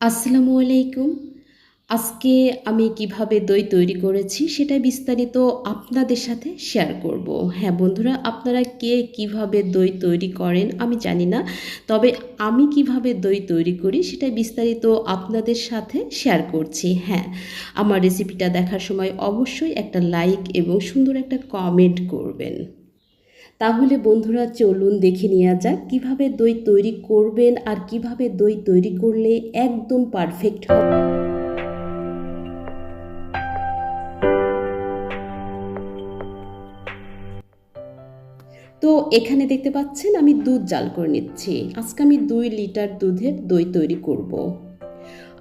আসসালামু আলাইকুম। আজকে আমি কীভাবে দই তৈরি করেছি সেটা বিস্তারিত আপনাদের সাথে শেয়ার করব। হ্যাঁ বন্ধুরা, আপনারা কে কীভাবে দই তৈরি করেন আমি জানি না, তবে আমি কীভাবে দই তৈরি করি সেটা বিস্তারিত আপনাদের সাথে শেয়ার করছি। হ্যাঁ আমার রেসিপিটা দেখার সময় অবশ্যই একটা লাইক এবং সুন্দর একটা কমেন্ট করবেন। তাহলে বন্ধুরা চলুন দেখে নেওয়া যাক কীভাবে দই তৈরি করবেন আর কীভাবে দই তৈরি করলে একদম পারফেক্ট হবে তো এখানে দেখতে পাচ্ছেন আমি দুধ জাল করে নিচ্ছি আজকে আমি দুই লিটার দুধের দই তৈরি করব।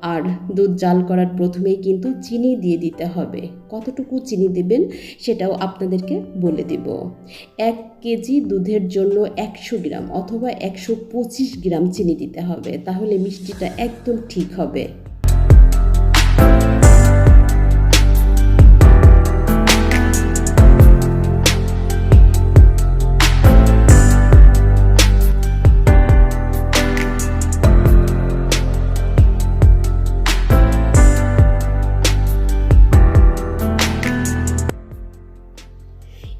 আর দুধ জাল করার প্রথমেই কিন্তু চিনি দিয়ে দিতে হবে। কতটুকু চিনি দেবেন সেটাও আপনাদেরকে বলে দিব। এক কেজি দুধের জন্য একশো গ্রাম অথবা একশো পঁচিশ গ্রাম চিনি দিতে হবে। তাহলে মিষ্টিটা একদম ঠিক হবে।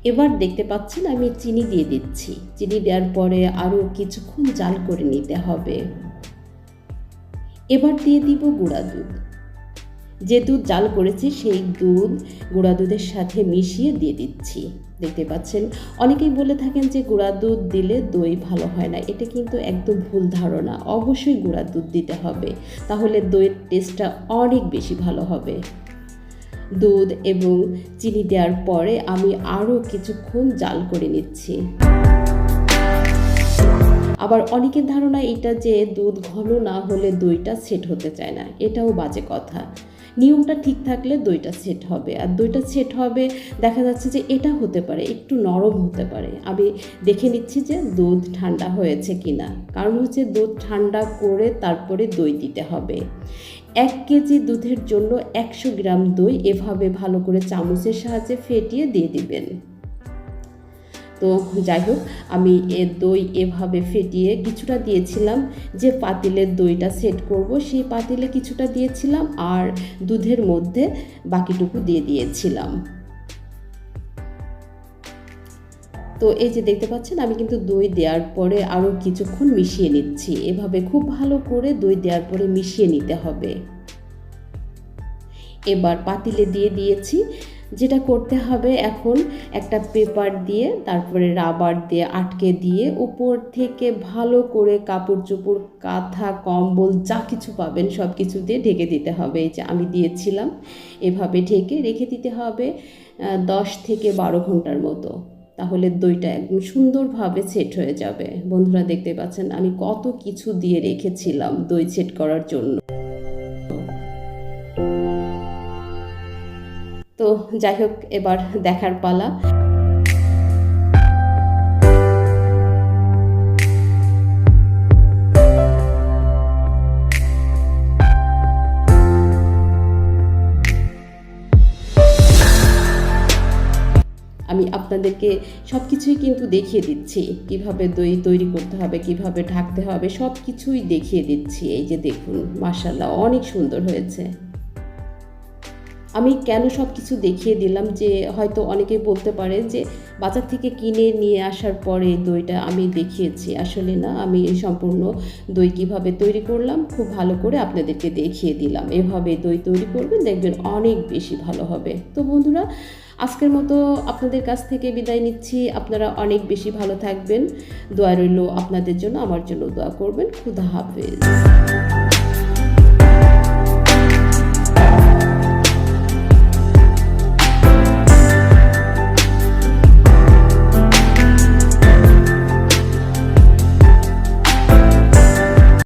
এবার দেখতে পাচ্ছেন আমি চিনি দিয়ে দিচ্ছি। চিনি দেওয়ার পরে আরও কিছুক্ষণ জাল করে নিতে হবে। এবার দিয়ে দিব গুঁড়া দুধ। যে দুধ জাল করেছি সেই দুধ গুঁড়া দুধের সাথে মিশিয়ে দিয়ে দিচ্ছি। দেখতে পাচ্ছেন, অনেকেই বলে থাকেন যে গুঁড়া দুধ দিলে দই ভালো হয় না। এটা কিন্তু একদম ভুল ধারণা। অবশ্যই গুঁড়া দুধ দিতে হবে। তাহলে দইয়ের টেস্টটা অনেক বেশি ভালো হবে। দুধ এবং চিনি দেওয়ার পরে আমি আরও কিছুক্ষণ জাল করে নিচ্ছি। আবার অনেকের ধারণা এটা যে দুধ ঘন না হলে দইটা সেট হতে চায় না, এটাও বাজে কথা। নিয়মটা ঠিক থাকলে দইটা সেট হবে। আর দইটা সেট হবে, দেখা যাচ্ছে যে এটা হতে পারে, একটু নরম হতে পারে। আমি দেখে নিচ্ছি যে দুধ ঠান্ডা হয়েছে কি না কারণ হচ্ছে দুধ ঠান্ডা করে তারপরে দই দিতে হবে। এক কেজি দুধের জন্য একশো গ্রাম দই এভাবে ভালো করে চামচের সাহায্যে ফেটিয়ে দিয়ে দিবেন। তো যাই হোক, আমি এ দই এভাবে ফেটিয়ে কিছুটা দিয়েছিলাম। যে পাতিলের দইটা সেট করব, সেই পাতিলে কিছুটা দিয়েছিলাম আর দুধের মধ্যে বাকিটুকু দিয়ে দিয়েছিলাম। তো এই যে দেখতে পাচ্ছেন, আমি কিন্তু দই দেওয়ার পরে আরও কিছুক্ষণ মিশিয়ে নিচ্ছি। এভাবে খুব ভালো করে দই দেওয়ার পরে মিশিয়ে নিতে হবে। এবার পাতিলে দিয়ে দিয়েছি যেটা করতে হবে এখন একটা পেপার দিয়ে, তারপরে রাবার দিয়ে আটকে দিয়ে উপর থেকে ভালো করে কাপড় চোপড় কাঁথা, কম্বল যা কিছু পাবেন সব কিছু দিয়ে ঢেকে দিতে হবে। এই যে আমি দিয়েছিলাম, এভাবে ঢেকে রেখে দিতে হবে দশ থেকে বারো ঘণ্টার মতো। তাহলে দইটা একদম সুন্দরভাবে সেট হয়ে যাবে। বন্ধুরা দেখতে পাচ্ছেন, আমি কত কিছু দিয়ে রেখেছিলাম দই সেট করার জন্য। যাই হোক, এবার দেখার পালা। আমি আপনাদেরকে সব কিছুই কিন্তু দেখিয়ে দিচ্ছি। কীভাবে দই তৈরি করতে হবে, কীভাবে ঢাকতে হবে সব কিছুই দেখিয়ে দিচ্ছি। এই যে দেখুন মাসাল্লাহ অনেক সুন্দর হয়েছে। আমি কেন সব কিছু দেখিয়ে দিলাম যে হয়তো অনেকে বলতে পারে যে বাজার থেকে কিনে নিয়ে আসার পরে দইটা আমি দেখিয়েছি। আসলে না, আমি সম্পূর্ণ দই কীভাবে তৈরি করলাম, খুব ভালো করে আপনাদেরকে দেখিয়ে দিলাম। এভাবে দই তৈরি করবেন, দেখবেন অনেক বেশি ভালো হবে। তো বন্ধুরা, আজকের মতো আপনাদের কাছ থেকে বিদায় নিচ্ছি। আপনারা অনেক বেশি ভালো থাকবেন। দোয়া রইল আপনাদের জন্য, আমার জন্য দোয়া করবেন। খুদা হাফেজ।